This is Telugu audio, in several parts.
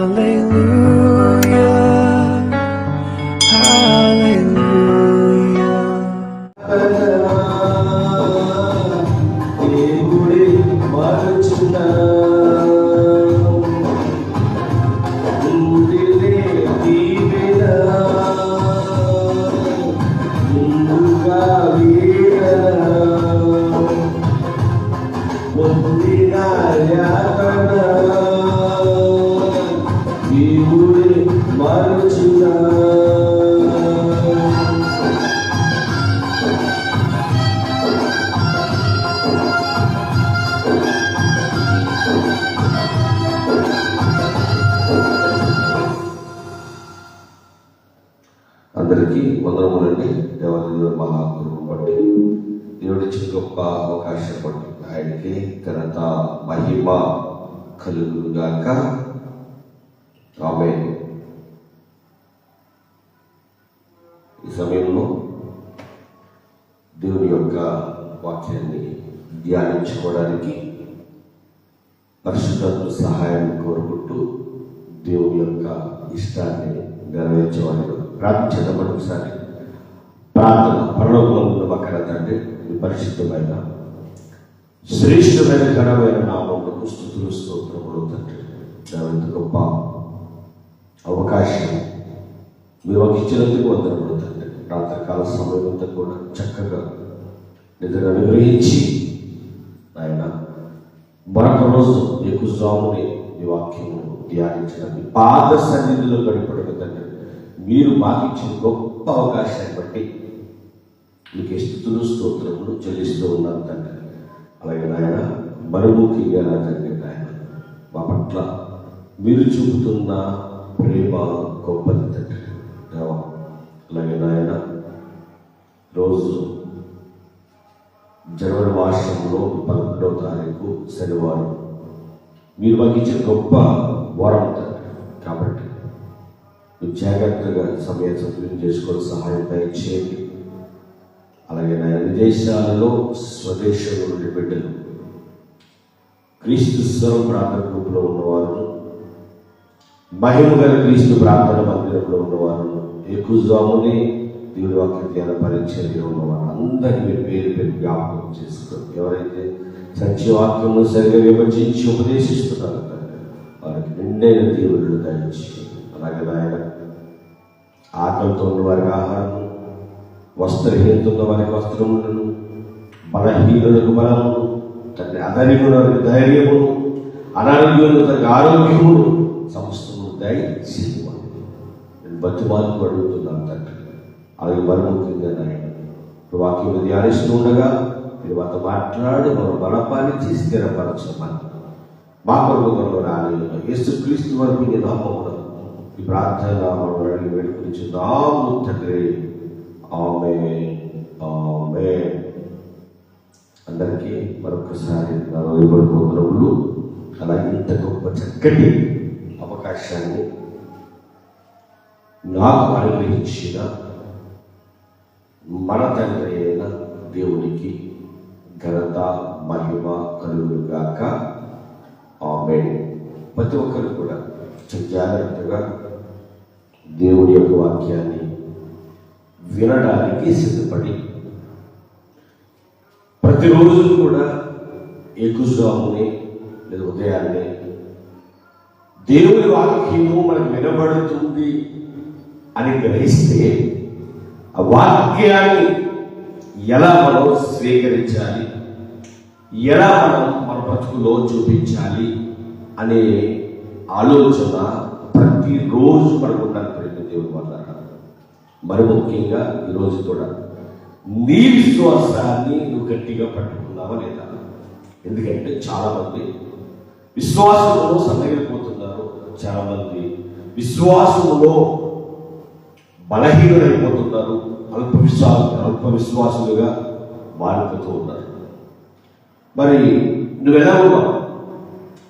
Hallelujah. అందరికీ వందనములండి. దేవాది దేవుడు మహాగురువు బట్టి దేవుడిచ్చిన గొప్ప అవకాశం బట్టి ఆయనకి ఘనత మహిమ కలుగుగాక ఆమె ఈ సమయంలో దేవుని యొక్క వాక్యాన్ని ధ్యానించుకోవడానికి పరిశుద్ధ సహాయం కోరుకుంటూ దేవుని యొక్క ఇష్టాన్ని నెరవేర్చేవాడు ప్రార్థించడం ఒకసారి. ప్రార్థన పరలోకంలో మకర తండ్రి పరిశుద్ధమైన శ్రేష్టమైన ఘనమైన నామములకు స్థుతులు స్తోత్రములు తండ్రి. దాని గొప్ప అవకాశం. మీరు మాకు ఇచ్చినందుకు వందనములు తండ్రి. రాత్రికాల సమయం అంతా కూడా చక్కగా నిద్ర అనుగ్రహించి ఆయన మరొక రోజు ఎక్కువని మీ వాక్యము ధ్యానించడానికి పాద సన్నిధిలో గడిపడం తండ్రి. మీరు మాకు ఇచ్చిన గొప్ప అవకాశాన్ని బట్టి మీకు స్థుతులు స్తోత్రములు చెల్లిస్తూ ఉన్నాను తండ్రి. అలాగే నాయన మరుముఖిగా నా తండ్రి నాయన మా పట్ల మీరు చూపుతున్న ప్రేమ గొప్పది తండ్రి. దేవా అలాగే నాయన రోజు జనవరి మాసంలో పదకొండవ తారీఖు శనివారం. మీరు మాకు ఇచ్చిన గొప్ప వరం తండ్రి. కాబట్టి జాగ్రత్తగా సమయం సద్వినియోగం చేసుకొని సహాయం దయచేయండి. అలాగే నా విదేశాలలో స్వదేశంలో నుండి బిడ్డలు క్రీస్తు స్వరం ప్రార్థన గ్రూప్లో ఉన్నవారు మహిమ గల క్రీస్తు ప్రార్థన మందిరంలో ఉన్నవారు ఎక్కువని దేవుడి వాక్య ధ్యాన పరీక్షలో ఉన్నవారు అందరినీ మీరు పేరు పేరు జ్ఞాపకం చేసుకోండి ఎవరైతే సత్యవాక్యము సరిగా విభజించి ఉపదేశిస్తున్నారు వారికి నిండైన దేవుడు దయచేయండి. అలాగే నాయన ఆకలితో ఉన్న వారికి ఆహారం వస్త్రహీనత ఉన్న వారికి వస్త్రములను బలహీనులకు బలము తండ్రి అధైర్యులకు ధైర్యము అనారోగ్యులకు తనకి ఆరోగ్యము సమస్తము దయచేయమని నేను బతిమాలకు అడుగుతున్నాను తండ్రి. అలాగే మరి ముఖ్యంగా నాయన వాక్యం ధ్యానిస్తూ ఉండగా మీరు మాతో మాట్లాడి మనం బలపాలించి స్థిరపరచమని మా కొరకు రాలేదు యేసు క్రీస్తు వరకు నీ నామమున ఈ ప్రార్థన మనం అడిగి వేడుకొని నాము తండ్రి. ఆమె ఆమె అందరికీ మరొకసారి నలభై వందరములు అలాగే ఇంత గొప్ప చక్కటి అవకాశాన్ని నాకు అనుగ్రహించిన మన తండ్రి అయిన దేవునికి ఘనత మహిమ కలుగుగాక ఆమె ప్రతి ఒక్కరు కూడా జాగ్రత్తగా దేవుడి యొక్క వాక్యాన్ని వినడానికి సిద్ధపడి ప్రతిరోజు కూడా ఎక్కువని లేదా ఉదయాన్నే దేవుని వాక్యము మనకు వినబడుతుంది అని గ్రహిస్తే ఆ వాక్యాన్ని ఎలా మనం స్వీకరించాలి? ఎలా మనం మన బ్రతుకులో చూపించాలి? అనే ఆలోచన ప్రతిరోజు మనకు ఉండాలి. దేవుడు మాట్లాడతాడు. మరి ముఖ్యంగా ఈరోజు కూడా నీ విశ్వాసాన్ని నువ్వు గట్టిగా పట్టుకున్నావా లేదా? ఎందుకంటే చాలా మంది విశ్వాసంలో సన్నగిలిపోతున్నారు. చాలా మంది బలహీనమైపోతున్నారు అల్ప విశ్వాస అల్ప విశ్వాసులుగా మారిపోతూ ఉన్నారు. మరి నువ్వు ఎలా ఉన్నావు?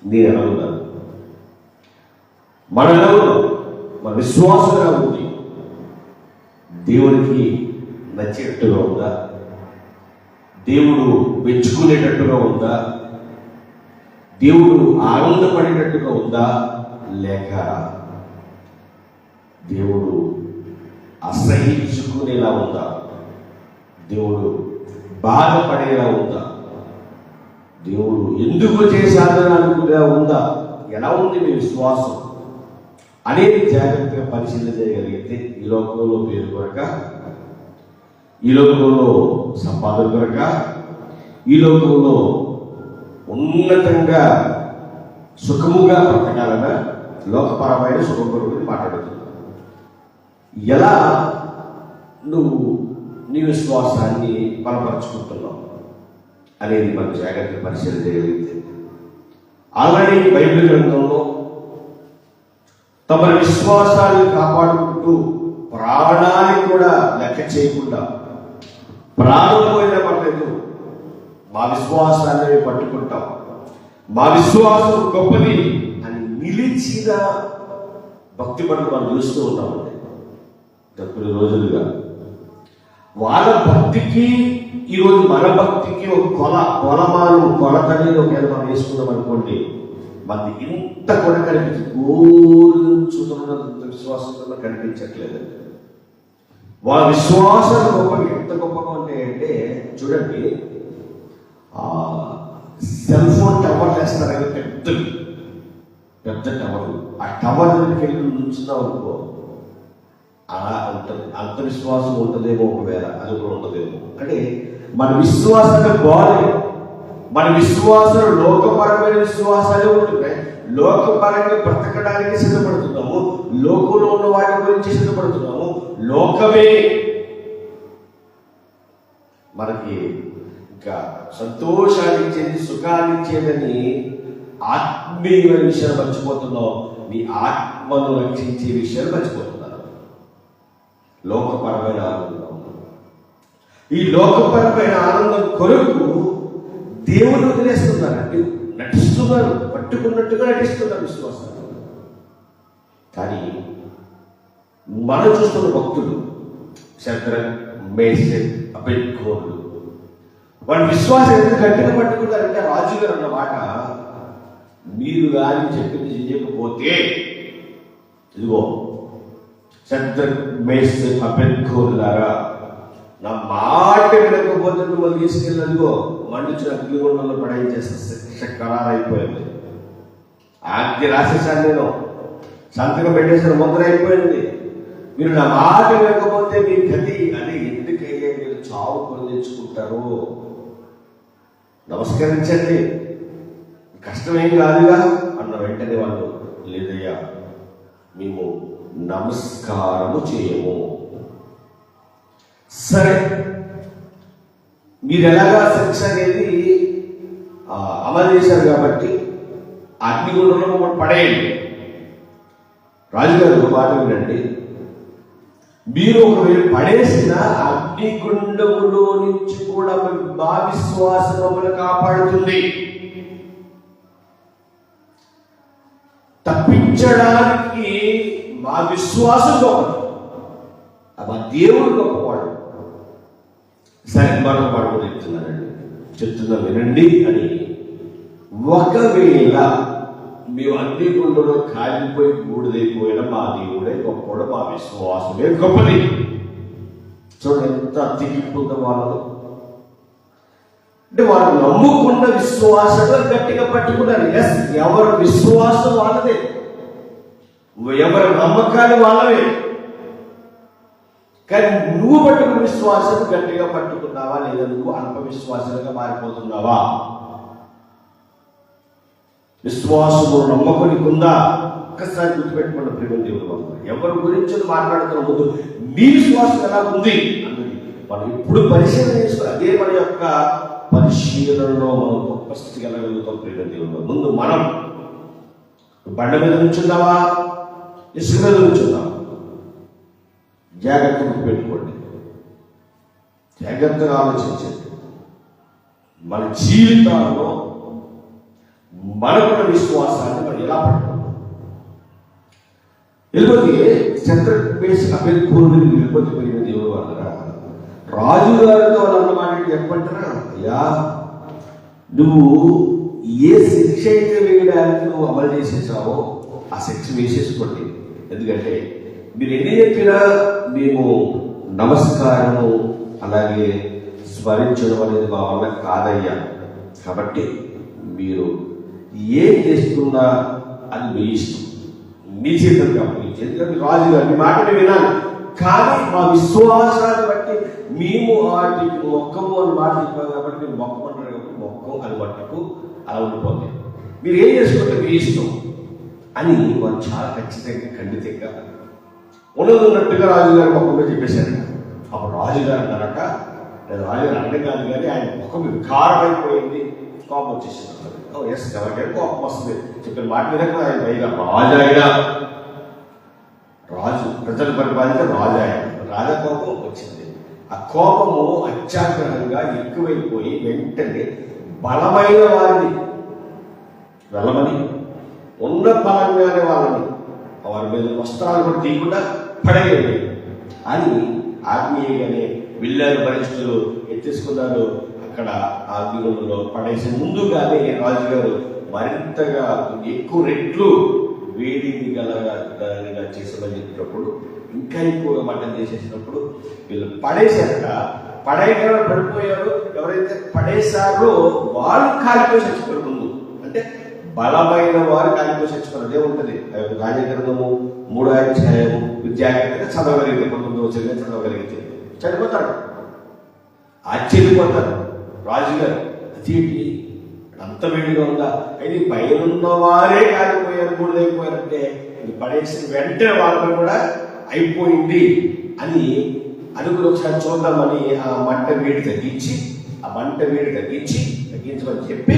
నేను ఎలా ఉన్నాను? మనం ఎలా ఉన్నావు మన విశ్వాసం ఉంది దేవునికి నచ్చేటట్టుగా ఉందా? దేవుడు మెచ్చుకునేటట్టుగా ఉందా? దేవుడు ఆనందపడేటట్టుగా ఉందా? లేక దేవుడు అసహించుకునేలా ఉందా? దేవుడు బాధపడేలా ఉందా? దేవుడు ఎందుకు చేశాడని అనుకునేలా ఉందా? ఎలా ఉంది మీ విశ్వాసం? అనేది జాగ్రత్తగా పరిశీలన చేయగలిగితే ఈ లోకంలో పేరు కొరక ఈ లోకంలో సంపాదన కొరక ఈ లోకంలో ఉన్నతంగా సుఖముగా బ్రతకాలన్న లోకపరమైన సుఖం గురించి మాట్లాడుతుంది ఎలా నువ్వు నీ విశ్వాసాన్ని బలపరచుకుంటున్నావు అనేది మనం జాగ్రత్తగా పరిశీలన చేయగలిగితే. ఆల్రెడీ బైబిల్ గ్రంథంలో తమ విశ్వాసాన్ని కాపాడుకుంటూ ప్రాణాన్ని కూడా లెక్క చేయకుండా ప్రాణం పోయినా పర్లేదు మా విశ్వాసాన్ని పట్టుకుంటాం. మా విశ్వాసం గొప్పది అని నిలిచిన భక్తి పట్ల మనం చూస్తూ ఉన్నామండి గత కొన్ని రోజులుగా వాళ్ళ భక్తికి ఈరోజు మన భక్తికి ఒక కొల కొలమాను కొలతని ఒక మనం వేసుకున్నాం అనుకోండి. మనకి ఇంత కూడా కనిపించి గోరుచుతున్నంత విశ్వాసంతో కనిపించట్లేదు. వాళ్ళ విశ్వాసం గొప్ప ఎంత గొప్పగా ఉంటాయంటే చూడండి ఆ సెల్ ఫోన్ టవర్ వేస్తారు పెద్దవి. పెద్ద టవర్. ఆ టవర్ దగ్గరికి వెళ్ళి నుంచున్నాం అనుకో అలా ఉంటుంది. అంత విశ్వాసం ఉంటుందేమో ఒకవేళ అది కూడా ఉంటుందేమో. అంటే మన విశ్వాసమే బాగాలేదు మన విశ్వాసం లోకపరమైన విశ్వాసాలే ఉంటున్నాయి. లోకపరంగా బ్రతకడానికి సిద్ధపడుతున్నాము. లోకంలో ఉన్న వాటి గురించి సిద్ధపడుతున్నాము. లోకమే. మనకి ఇంకా సంతోషాన్ని ఇచ్చేది సుఖాన్ని ఇచ్చేదని ఆత్మీయమైన విషయాలు మర్చిపోతున్నావు నీ ఆత్మను రక్షించే విషయాలు మర్చిపోతున్నారు. లోకపరమైన ఆనందం. ఈ లోకపరమైన ఆనందం కొరకు దేవుని వదిలేస్తున్నారు. నటిస్తున్నారు పట్టుకున్నట్టుగా నటిస్తున్నారు విశ్వాసాలు కానీ మనం చూస్తున్న భక్తులు శంకరన్ మేసన్ అబెడ్కోర్లు వాళ్ళ విశ్వాసం ఎందుకు గట్టిగా పట్టుకుంటారంటే రాజు గారు అన్న మాట మీరు కానీ చెప్పింది చేయకపోతే ఇదిగో శంకర్ మేసన్ అబెడ్కోర్లారా నా మాట వినకపోతే మిమ్మల్ని తీసుకెళ్ళదిగో అదిగో మండించిన అగ్నిగుండంలో చేసే శిక్ష ఖరారైపోయింది. ఆజ్ఞ రాసేసాను నేను. సంతకం పెట్టేసిన ముద్ర అయిపోయింది. మీరు నా మాట వినకపోతే మీ గతి. అని ఎందుకయ్యే మీరు చావు పొందించుకుంటారు? నమస్కరించండి. కష్టమేం కాదుగా? అన్న వెంటనే వాళ్ళు లేదయ్యా మేము నమస్కారము చేయము. సరే మీరు ఎలాగా శిక్ష అనేది అమలు చేశారు కాబట్టి అగ్నిగుండంలో పడేయండి. రాజుగారు మాట వినండి. మీరు ఒకవేళ పడేసిన అగ్నిగుండములో నుంచి కూడా మా విశ్వాసం మమ్మల్ని కాపాడుతుంది. తప్పించడానికి మా విశ్వాసం గొప్ప మా దేవుడు గొప్ప. సరే మరో మాట చెప్తున్నానండి. చెప్తున్నా వినండి అని ఒకవేళ మేము అన్ని గుండెలో కాలిపోయి బూడిదైపోయిన మా దేవుడే గొప్పడు మా విశ్వాసమే గొప్పది. చూడండి ఎంత తిరిగిపోతుందో వాళ్ళు అంటే వాళ్ళు నమ్ముకున్న విశ్వాసంలో గట్టిగా పట్టుకున్నారు. ఎస్ ఎవరి విశ్వాసం వాళ్ళదే. ఎవరి నమ్మకాలు వాళ్ళవే. కానీ నువ్వు పట్టుకున్న విశ్వాసం గట్టిగా పట్టుకున్నావా లేదా నువ్వు అల్ప విశ్వాసంగా మారిపోతున్నావా? విశ్వాసము నమ్మకొని ఉందా ఒక్కసారి గుర్తుపెట్టుకున్న ప్రేమ దేవుడు ఎవరి గురించి మాట్లాడుతున్న ముందు మీ విశ్వాసం ఎలా ఉంది? అన్నది. మనం ఇప్పుడు పరిశీలన చేసుకుని అదే మన యొక్క పరిశీలనలో మనం గొప్ప స్థితికి వెళ్ళగలుగుతాం ప్రేమ దేవుడు ముందు మనం బండ మీద నుంచున్నావా ఇసుక మీద నుంచున్నావా జాగ్రత్తగా పెట్టుకోండి. జాగ్రత్తగా ఆలోచించండి. మన జీవితాల్లో మనకున్న విశ్వాసాన్ని మనం ఎలా పట్టుకుంటాం? వెళ్ళిపోతే చంద్ర బేస్ అభ్యర్థులు వెళ్ళిపోతే పెరిగిన దేవుడు వాళ్ళరా రాజుగారితో వాళ్ళు అన్నమాట చెప్పంటారా అయ్యా నువ్వు ఏ శిక్ష అయితే వేయడానికి నువ్వు అమలు చేసేసావో ఆ శిక్ష వేసేసుకోండి. ఎందుకంటే మీరు ఎన్ని చెప్పినా మేము నమస్కారము అలాగే స్మరించడం అనేది మా వల్ల కాదయ్యా. కాబట్టి మీరు ఏం చేస్తున్నా అది మీ ఇష్టం. మీ చేతులు గమనించి ఎందుకంటే రాజు గారు మీ మాటని వినాలి. కానీ మా విశ్వాసాన్ని బట్టి మేము వాటికి మొక్కము అని మాట చెప్పాం కాబట్టి మీరు మొక్కమంటారు కాబట్టి మొక్కం అని మట్టుకు అలా ఉండిపోతాయి మీరు ఏం చేసుకుంటే మీ ఇష్టం అని వారు చాలా ఖచ్చితంగా ఖండితంగా ఉన్నట్టుగా రాజుగారి ముఖంలో మీద చెప్పేశారు. అప్పుడు రాజుగారు అన్నారట నేను రాజుగారు అనడం కాదు కానీ ఆయన ముఖం వికారమైపోయింది. కోపం వచ్చేసింది. ఎస్ ఎవరికైనా కోపం వస్తుంది. చెప్పిన మాట మీద ఆయన పైగా రాజు ఆయన రాజు ప్రజలు పరిపాలించే రాజు ఆయన. రాజా కోపం వచ్చింది. ఆ కోపము అత్యాగ్రహంగా ఎక్కువైపోయి వెంటనే బలమైన వారిని వెళ్ళమని ఉన్న బలంగానే వాళ్ళని వారి మీద వస్త్రాలు కూడా తీయకుండా పడేయండి అని ఆత్మీయంగానే విల్లారు పరిస్థితులు ఎత్తేసుకున్నారు అక్కడ ఆ అగ్నిగుండంలో పడేసి ముందుగానే రాజుగారు మరింతగా ఎక్కువ రెట్లు వేడిని గలగా దానిగా చేసామని చెప్పినప్పుడు ఇంకా ఎక్కువగా మటన్ చేసేసినప్పుడు వీళ్ళు పడేశాక పడేయగా పడిపోయారు. ఎవరైతే పడేశారో వాళ్ళు కాలిపోయి చచ్చిపోయారు ముందు. అంటే బలమైన వారు కాలిపోయి చచ్చిపోయారు అదే ఉంటుంది. రాజగ్రంథము మూడో అధ్యాయము విద్యార్థిగా చదవగలిగితే పంతొమ్మిది వచ్చిన చదవగలిగితే చనిపోతాడు. ఆశ్చర్యపోతారు రాజుగారు అదేంటి అంత వేడిగా ఉందా? అయితే పైన వారే కాలిపోయారు మూడుదైపోయారంటే అయిపోయారంటే ఇది పడేసిన వెంటనే వాళ్ళపై కూడా అయిపోయింది అని అనుకుని ఒకసారి చూద్దామని ఆ మంట వేడి తగ్గించి ఆ మంట వేడి తగ్గించి తగ్గించమని చెప్పి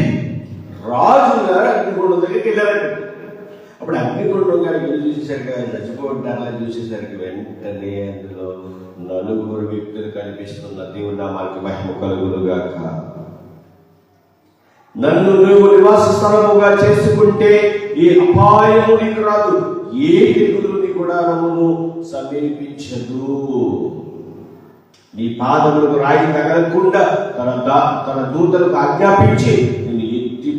రాజు గారు అగ్నిగుండం దగ్గరికి వెళ్ళారండి అప్పుడు అగ్నిగుండం గారికి వెళ్ళి చూసేసరికి ఆయన చచ్చిపోవటాన్ని చూసేసరికి వెంటనే అందులో నలుగురు వ్యక్తులు కనిపిస్తున్న దేవుడు నామానికి మహిమ కలుగునుగాక. నన్ను నువ్వు నివాస స్థలముగా చేసుకుంటే ఈ అపాయము నీకు రాదు ఏ దిగులుని కూడా గుడారమును సమీపించదు. నీ పాదములకు రాయి తగలకుండా తన తన దూతలకు ఆజ్ఞాపించి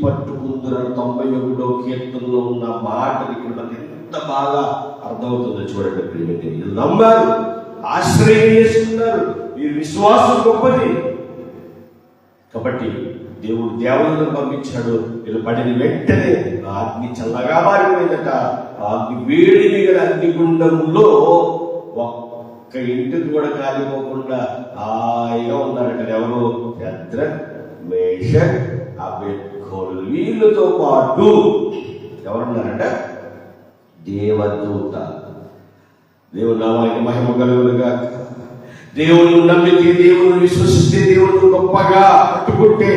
నేను తొంభై ఒకటో కీర్తనలో ఉన్న మాటలు ఇక్కడ మనకి ఎంత బాగా అర్థమవుతుందో చూడండి ప్రియమైతే. వీళ్ళు నమ్మారు ఆశ్రయం చేస్తున్నారు ఈ విశ్వాసం గొప్పది. కాబట్టి దేవుడు దేవతలను పంపించాడు. వీళ్ళు పడిన వెంటనే అగ్ని చల్లగా మారిపోయిందట. ఆ అగ్ని వేడి మిగిలిన అగ్నిగుండంలో ఒక్క ఇంటికి కూడా కాలిపోకుండా హాయిగా ఉన్నారట ఎవరు? చంద్ర మేష అబెట్కోలు వీళ్ళతో పాటు ఎవరున్నారట? దేవదూత. దేవుడు నామానికి మహిమ కలుగులుగా దేవుని నమ్మితే దేవుని విశ్వసిస్తే దేవుడు గొప్పగా పట్టుకుంటే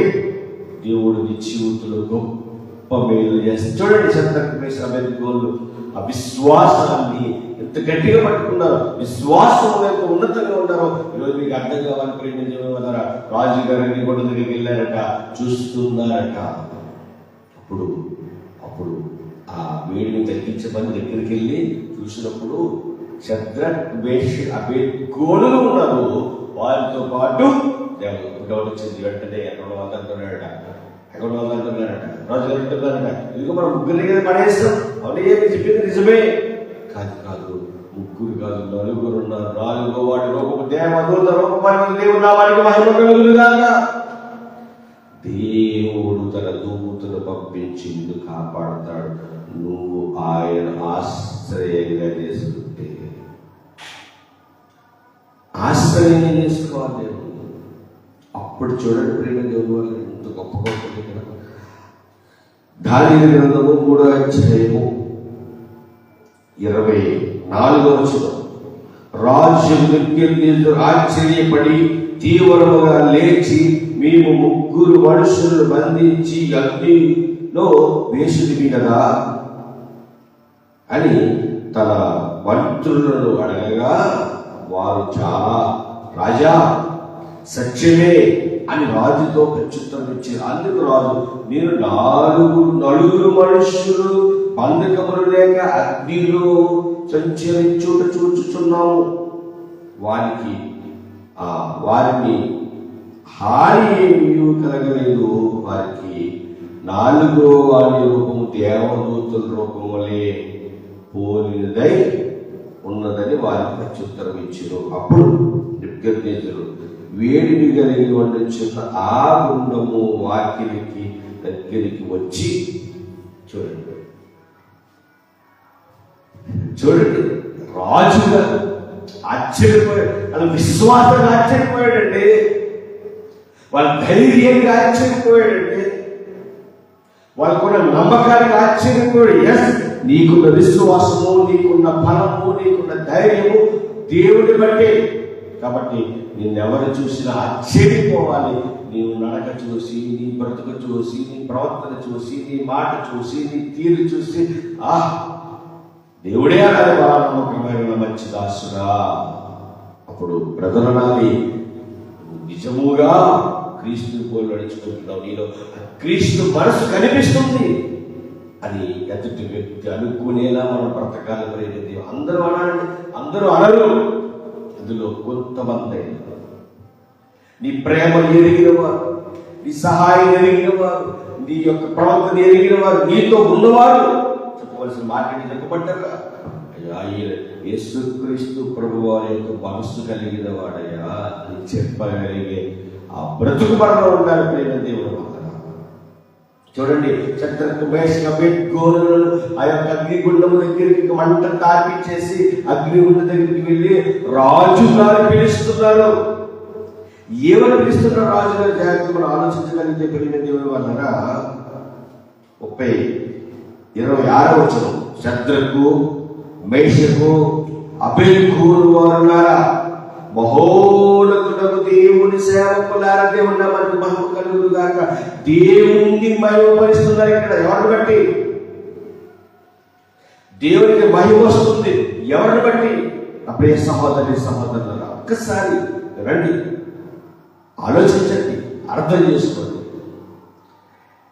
దేవుడు నీ జీవితంలో గొప్ప మేలు చేస్తే చూడండి చంద్రకృష్ణ గోళ్ళు ఆ విశ్వాసాన్ని ఎంత గట్టిగా పట్టుకున్నారు విశ్వాసం ఎంత ఉన్నతంగా ఉన్నారో ఈరోజు మీకు అర్థం కావాలని ప్రేమించమన్నారా రాజు గారిని కూడా దగ్గరికి వెళ్ళారట చూస్తున్నారట. అప్పుడు అప్పుడు ఆ వేడిని తగ్గించమని దగ్గరికి వెళ్ళి చూసినప్పుడు చంద్ర వేష అభే గోడులు ఉన్నారు. వారితో పాటు దేవుడు డౌట్ వచ్చింది వెంటనే ఎక్కడ వాళ్ళు అంటున్నాడట ఎక్కడ వాళ్ళు అంటున్నాడట రాజు అంటున్నారట ఇదిగో మనం ముగ్గురు కదా పడేస్తాం. అవునే మీరు చెప్పింది నిజమే. కాదు కాదు. ముగ్గురు కాదు నలుగురు ఉన్నారు. రాజుగో వాడి రూపము దేవదూత రూపమైన దేవుడు నా వాడికి మహిమ కలుగునుగాక. దేవుడు తన దూతను పంపించి నిన్ను కాపాడుతాడు. నువ్వు ఆయన ఆశ్రయంగా చేసుకుంటే ఆశ్రయంగా చేసుకోవాలి దేవుడు. అప్పుడు చూడండి ప్రేమ దేవుడు ఎంత గొప్ప గొప్ప దగ్గర దాని గ్రంథము మూడో అధ్యాయము ఇరవై నాలుగో రాజ్యం రాజు నిర్గీర్ణులు ఆశ్చర్యపడి తీవ్రముగా లేచి మేము ముగ్గురు మనుషులను బంధించి అగ్నిలో వేసుదివి కదా అని తన మంత్రులను అడగగా వారు చాలా రాజా సత్యమే అని రాజుతో ప్రత్యుత్తరం ఇచ్చారు. అందుకు రాజు నేను నాలుగు నలుగురు మనుషులు బంధకములు లేక అగ్నిలో సంచరించుట చూచుచున్నాము. వారికి ఆ వారిని హాని ఏమీ కలగలేదు వారికి? నాలుగో వారి రూపము దేవదూతుల రూపములే. పోలినదై ఉన్నదని వారికి ప్రత్యుత్తరం ఇచ్చారు. అప్పుడు నిబ్గర్నేతులు వేడిని కలిగి వండుచున్న ఆ గుండము వాకిలికి దగ్గరికి వచ్చి చూడండి. చూడండి రాజుగా ఆశ్చర్యపోయాడు అది విశ్వాసంగా ఆశ్చర్యపోయాడండి. వాళ్ళ ధైర్యంగా ఆశ్చర్యపోయాడండి వాళ్ళకున్న నమ్మకానికి ఆశ్చర్యపోయాడు ఎస్ నీకున్న విశ్వాసము నీకున్న బలము నీకున్న ధైర్యము దేవుని బట్టి. కాబట్టి నిన్నెవరు చూసినా ఆశ్చర్యపోవాలి. నీవు నడక చూసి నీ బ్రతుకు చూసి నీ ప్రవర్తన చూసి నీ మాట చూసి నీ తీరు చూసి ఆ దేవుడే అనాలి వాళ్ళ మంచి దాసురా అప్పుడు బ్రదరనాలి నిజముగా క్రీస్తు పోలు నడుచుకుంటున్నావు. నీలో క్రీస్తు మనసు కనిపిస్తుంది. అని ఎదుటి వ్యక్తి అనుకునేలా మనం బ్రతకాలి ప్రేమిది అందరూ అనాలి. అందరూ అనరు అందులో కొంతమంది నీ ప్రేమ ఎరిగిన వారు. నీ సహాయం ఎరిగిన వారు. నీ యొక్క ప్రవర్తన ఎరిగిన వారు. నీతో ఉన్నవారు. చెప్పవలసిన మాటని చెప్పబడ్డారా అయ్యా యేసుక్రీస్తు ప్రభు వారి యొక్క మనస్సు కలిగిన వాడయ్యా అని చెప్పగలిగే ఆ బ్రతుకు మనలో ఉండాలి ప్రేమ దేవుడు చూడండి చంద్రకు మేషగా పెట్టుకోను ఆ యొక్క అగ్నిగుండం దగ్గరికి మంట తాపించేసి అగ్నిగుండం దగ్గరికి వెళ్ళి రాజు గారు పిలుస్తున్నారు. ఏమని పిలుస్తున్నారు రాజు గారు జాగ్రత్త మనం ఆలోచించగలిగితే పెరిగిన దేవుడు వలన ముప్పై ఇరవై ఆరో వచ్చిన శత్రుకు మేషకు అభిల్కూరు వారులారా మహోన్నతుడకు దేవుని సేవకులారా దేవుని మనకు మహిమ కలుగును గాక. దేవుణ్ణి మహిమపరుస్తున్నారు ఇక్కడ. ఎవరిని బట్టి? దేవునికి మహిమ వస్తుంది. ఎవరిని బట్టి? అప్పుడే సహోదరి సహోదరులారా ఒక్కసారి రండి. ఆలోచించండి. అర్థం చేసుకోండి.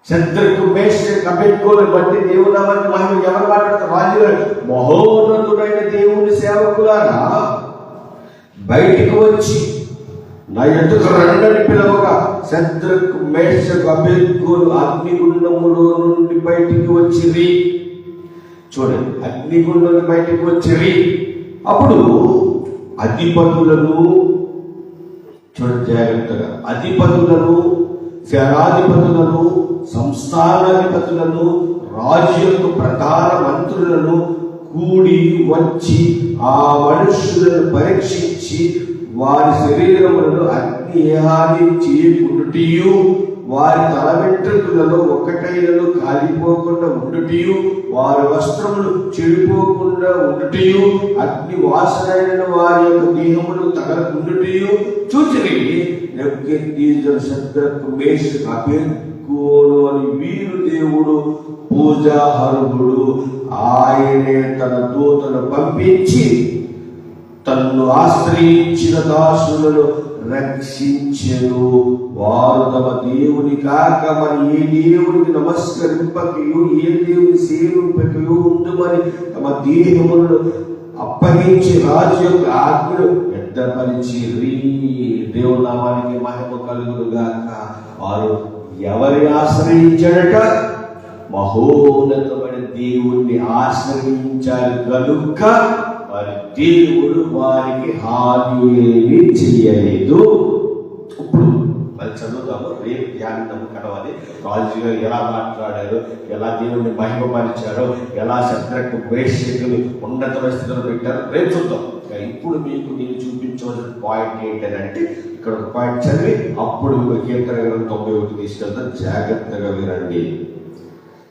శత్రుకు మేష కపెట్టుకోని బట్టి దేవుడు మనకి మహిమ ఎవరు మాట్లాడతారు? రాజుగారు మహోన్నతుడైన దేవుని సేవకులారా బయటికి వచ్చి నా ఎదుకు రండని పిలవగా శత్రుకు మేషకు అభ్యర్థులు అగ్నిగుండములో నుండి బయటికి వచ్చిరి. చూడండి అగ్నిగుండం బయటికి వచ్చిరి. అప్పుడు అధిపతులను చూడండి జాగ్రత్తగా అధిపతులను శరాధిపతులను సంస్థానాధిపతులను రాజు యొక్క ప్రధాన మంత్రులను కూడి వచ్చి ఆ మనుషులను పరీక్షించి వారి శరీరములను అగ్ని ఏహాది చేయకుండుటియు వారి తల వెంట్రుకలలో ఒకటైనను కాలిపోకుండా ఉండుటియు వారి వస్త్రములు చెడిపోకుండా ఉండుటియు అగ్ని వాసనైన వారి యొక్క దేహములు తగలకుండుటియు. చూచిరి నెబ్గెద్దీజర్ శబ్దకు మేష అభ్యర్థుకోను అని వీరు దేవుడు పూజాహరుడు. ఆయనే తన దూతను పంపించి తన్ను ఆశ్రయించిన దాసులను రక్షించెను. వారు తమ దేవుని కాక మరి ఏ దేవునికి నమస్కరింపకయు ఏ దేవుని సేవింపకయు ఉందమని తమ దేహములను అప్పగించి రాజు యొక్క ఆజ్ఞను పెద్దపరిచి దేవుడు నామానికి మహిమ కలుగును గాక వారు ఎవరిని ఆశ్రయించాడట? మహోన్నతమైన దేవుణ్ణి ఆశ్రయించారు కనుక వారి దేవుడు వారికి హాని ఏమి చేయలేదు ఇప్పుడు మరి చదువుతాము రేపు ధ్యానము కలవాలి కాలేజీలో ఎలా మాట్లాడారు ఎలా దేవుడిని మహిమపరిచారో ఎలా శత్రకు వేషకులు ఉన్నత స్థితిలో పెట్టారో రేపు చూద్దాం. ఇప్పుడు మీకు నేను చూపించవలసిన పాయింట్ ఏంటంటే ఇక్కడ ఒక పాయింట్ చదివి అప్పుడు మీకు కీర్తన గ్రంథం తొంభై ఒకటి తీసుకెళ్తాం జాగ్రత్తగా వినండి.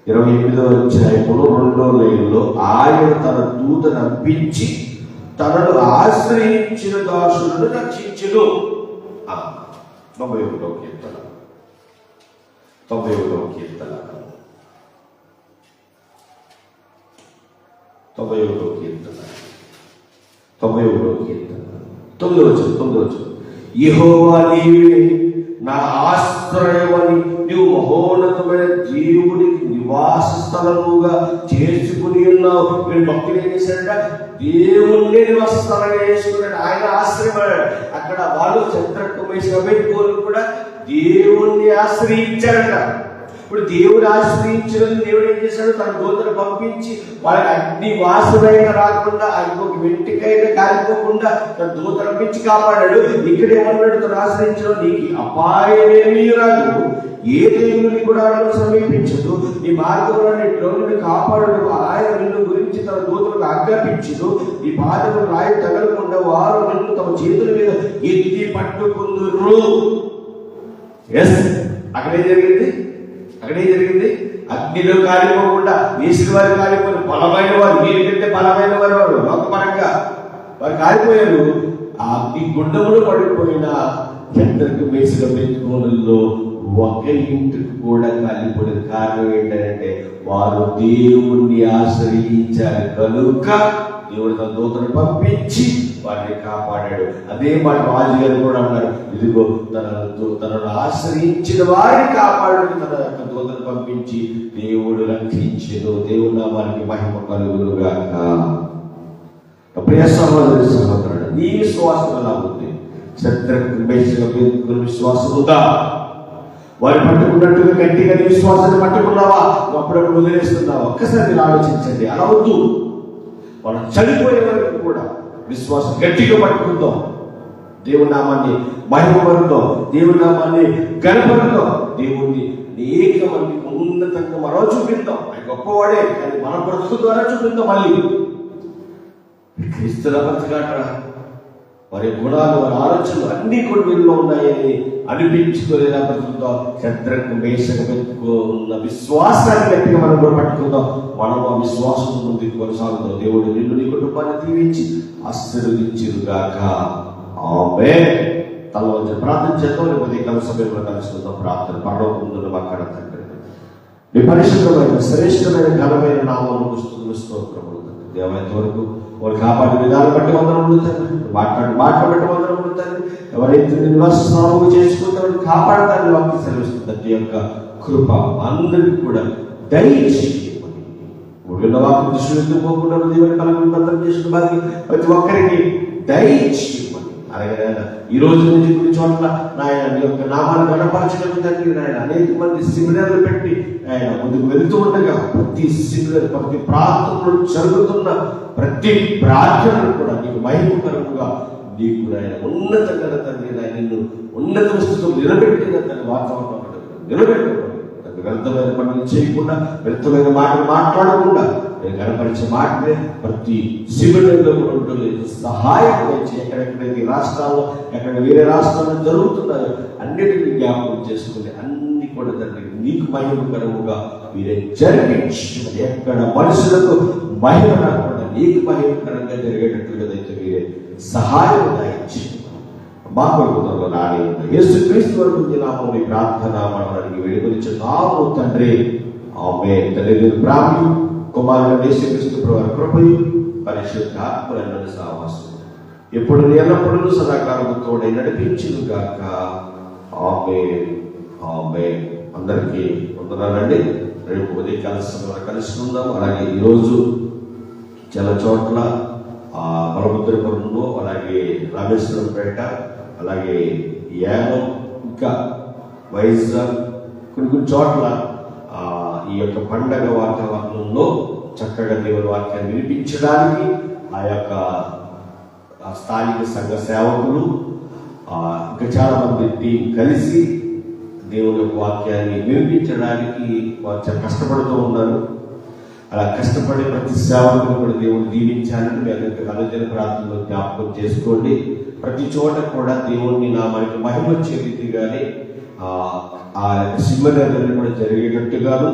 ఇరవై ఎనిమిదవ అధ్యాయంలో రెండో లైన్లో ఆయన తన దూతను అప్పించి తనను ఆశ్రయించిన దాసులను రక్షించును. తొంభై ఒకటో కీర్తన. తొంభై ఒకటో కీర్తన. తొంభై ఒకటో కీర్తన. తొంభై ఒకటో కీర్తన. తొమ్మిది వచ్చు తొమ్మిది వచ్చు యెహోవా నీవే నా ఆశ్రయమని నీవు మహోన్నతమైన దేవునికి నివాస స్థలముగా చేర్చుకుని ఉన్నావు. వీడు భక్తులు ఏం చేశాడంట? దేవుణ్ణి నివాస స్థలంగా చేసుకున్నాడు. ఆయన ఆశ్రయపడాడు. అక్కడ వాళ్ళు చంద్రకుమేశ్వర పెట్టుకోలు కూడా దేవుణ్ణి ఆశ్రయించారట. ఇప్పుడు దేవుడు ఆశ్రయించినది దేవుడు ఏం చేశాడు? తన దూతను పంపించి వాళ్ళకి అగ్ని వాసులైన రాకుండా ఇంకొక వెంటికైనా కాలిపోకుండా తన దూతను పంపించి కాపాడాడు. ఇక్కడ ఏమన్నాడు తను ఆశ్రయించడం. నీకు అపాయమేమీ రాదు. ఏ దేవుని కూడా సమీపించదు. నీ మార్గంలో నీ కాపాడడు. ఆయన నిన్ను గురించి తన దూతలకు ఆజ్ఞాపించదు. ఈ బాధలు రాయి తగలకుండా వారు నిన్ను తమ చేతుల మీద ఎత్తి పట్టుకుందురు. ఎస్ అక్కడే జరిగింది? అక్కడే జరిగింది. అగ్నిలో కాలిపోకుండా వేసిన వారు కాలిపోయిన బలమైన వారు ఏంటంటే బలమైన వారు వారు లోకపరంగా. వారు కాలిపోయారు. ఆ అగ్ని గుండములు పడిపోయిన ఎందరికి వేసిన మెతుకోలలో ఒక ఇంటికి కూడా కాలిపోయిన కారణం ఏంటంటే వారు దేవుణ్ణి ఆశ్రయించారు కనుక దేవుడు తన దూతను పంపించి వారిని కాపాడాడు. అదే మాట రాజుగారు కూడా అన్నారు. ఇదిగో తన తనను ఆశ్రయించిన వారిని కాపాడు తన యొక్క దూతను పంపించి దేవుడు రక్షించదు దేవుడు నామానికి మహిమ కలుగులుగాక ప్రియ సహోదరి సహోదరుడు నీ విశ్వాసం ఎలా ఉంది? శత్రు విశ్వాసం ఉందా వారు పట్టుకున్నట్టుగా గట్టిగా విశ్వాసాన్ని పట్టుకున్నావా? అప్పుడప్పుడు వదిలేస్తున్నావా? ఒక్కసారి మీరు ఆలోచించండి. అలా వద్దు. మనం చనిపోయే వరకు కూడా విశ్వాసం గట్టిగా పట్టుకుందాం. దేవుని నామాన్ని మహిమపరుద్దాం. దేవుని నామాన్ని గణపరుద్దాం. దేవుణ్ణి అనేక మంది ఉన్నతంగా మనం చూపిద్దాం. ఆయన గొప్పవాడే కానీ మన బ్రతుకు ద్వారా చూపిద్దాం మళ్ళీ. క్రీస్తుల బ్రతకాట వారి గుణాలు వారి ఆలోచనలు అన్ని కూడా వీళ్ళు ఉన్నాయని అనిపించుకోలేదా బ్రతుకుతాం చంద్రకు మేషకు పెట్టుకున్న విశ్వాసాన్ని గట్టిగా మనం కూడా పట్టుకుందాం. మనం ఆ విశ్వాసం ముందుకు కొనసాగుతాం దేవుడు నిన్ను నీ కుటుంబాన్ని దీవించి ఆశీర్వదించిరుగాక ఆమె తల వచ్చి ప్రార్థన చేద్దాం. లేకపోతే కల సమయంలో కలుసుకుందాం. ప్రార్థన పడవకుండా అక్కడ తండ్రి. మీ పరిశుద్ధమైన శ్రేష్టమైన ఘనమైన నామములకు స్తుతులు స్తోత్రములు తండ్రి. వరకు వారు కాపాడే విధానం బట్టి వందనములు తండ్రి. మాట్లాడి మాట్లాడబట్టి బట్టి వందనములు తండ్రి. ఎవరైతే నివాసనాలు చేసుకుంటారో కాపాడతారని వాక్యం సెలవిస్తుంది. తండ్రి యొక్క కృప అందరికీ కూడా దయచేయమని ఊళ్ళో వాక్యం దృష్టి పోకుండా దేవుని కలను భద్రం చేసిన వారికి ప్రతి ఒక్కరికి దయచేయమని అలాగే ఈ రోజు నుంచి కొన్ని చోట్ల నాయన నీ యొక్క నామాన్ని గణపరచడం తండ్రి నాయన. అనేక మంది సిమినర్లు పెట్టి ఆయన ముందుకు వెళ్తూ ఉండగా ప్రతి సిమినర్ ప్రతి ప్రార్థనలు జరుగుతున్న ప్రతి ప్రార్థనలు కూడా నీకు మహిమకరముగా నీకు నాయన ఉన్నతంగా తండ్రి నాయన నిన్ను ఉన్నత వస్తుతో నిలబెట్టిన తన వాతావరణం నిలబెట్టడం వ్యర్థమైన పనులు చేయకుండా వ్యర్థమైన మాటలు మాట్లాడకుండా నేను కనపరిచే మాటలే ప్రతి శిబిరంలో కూడా ఉంటుంది సహాయం వచ్చి ఎక్కడెక్కడైతే రాష్ట్రాల్లో ఎక్కడ వేరే రాష్ట్రాల్లో జరుగుతున్నాయో అన్నిటిని జ్ఞాపకం చేసుకుని అన్ని కూడా తండ్రి నీకు మహిమకరముగా మీరే జరిపించి ఎక్కడ మనుషులకు మహిమ రాకుండా నీకు మహిమకరంగా జరిగేటట్లుగా సహాయం దాయించి మా కొడుకుతో నాని యేసు క్రీస్తు వరకు నామం నీ ప్రార్థన మనకి వెలుగురించి నాము తండ్రి. ఆమె తల్లి ప్రాప్తి కుమారుడు యేసు క్రీస్తు ప్రభు కృపయు పరిశుద్ధాత్మలను సావాసం ఎప్పుడు ఎల్లప్పుడూ సదాకాలము తోడై నడిపించును గాక ఆమె ఆమె అందరికీ వందనాలండి రేపు ఉదయం కలిసి కలుసుకుందాం. అలాగే ఈరోజు చాలా చోట్ల బలభద్రపురంలో అలాగే రామేశ్వరంపేట అలాగే యానం ఇంకా వైజాగ్ కొన్ని కొన్ని చోట్ల ఈ యొక్క పండగ వాతావరణంలో చక్కగా దేవుని వాక్యాన్ని వినిపించడానికి ఆ యొక్క స్థానిక సంఘ సేవకులు ఇంకా చాలా మంది టీం కలిసి దేవుని యొక్క వాక్యాన్ని వినిపించడానికి వారు కష్టపడుతూ ఉన్నారు. అలా కష్టపడే ప్రతి సేవకులు కూడా దేవుడు దీవించాలని మీ అందరికీ అనుదిన ప్రార్థనలో జ్ఞాపకం చేసుకోండి. ప్రతి చోట కూడా దేవుణ్ణి మనకి మహిమ వచ్చే రీతిగానే ఆ ఆ యొక్క కూడా జరిగేటట్టుగాను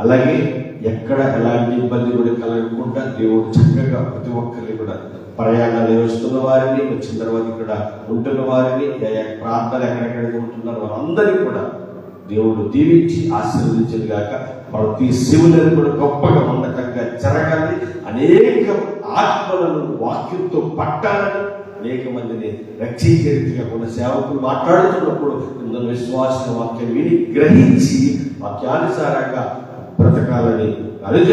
అలాగే ఎక్కడ ఎలాంటి ఇబ్బంది కూడా కలగకుండా దేవుడు చక్కగా ప్రతి ఒక్కరిని కూడా ప్రయాణాలు వస్తున్న వారిని వచ్చిన తర్వాత ఇక్కడ ఉంటున్న వారిని ప్రాంతాలు ఎక్కడెక్కడ ఉంటున్నారో వారందరినీ కూడా దేవుడు దీవించి ఆశీర్వదించదు గాక ప్రతి శివులను కూడా గొప్పగా ఉన్నతంగా జరగాలి. అనేక ఆత్మలను వాక్యంతో పట్టాలని అనేక మందిని రక్షించేట్టుగా కొన్ని సేవకులు మాట్లాడుతున్నప్పుడు ఇందులో విశ్వాసం వాక్యం విని గ్రహించి వాక్యానుసారంగా బ్రతకాలని అనుజ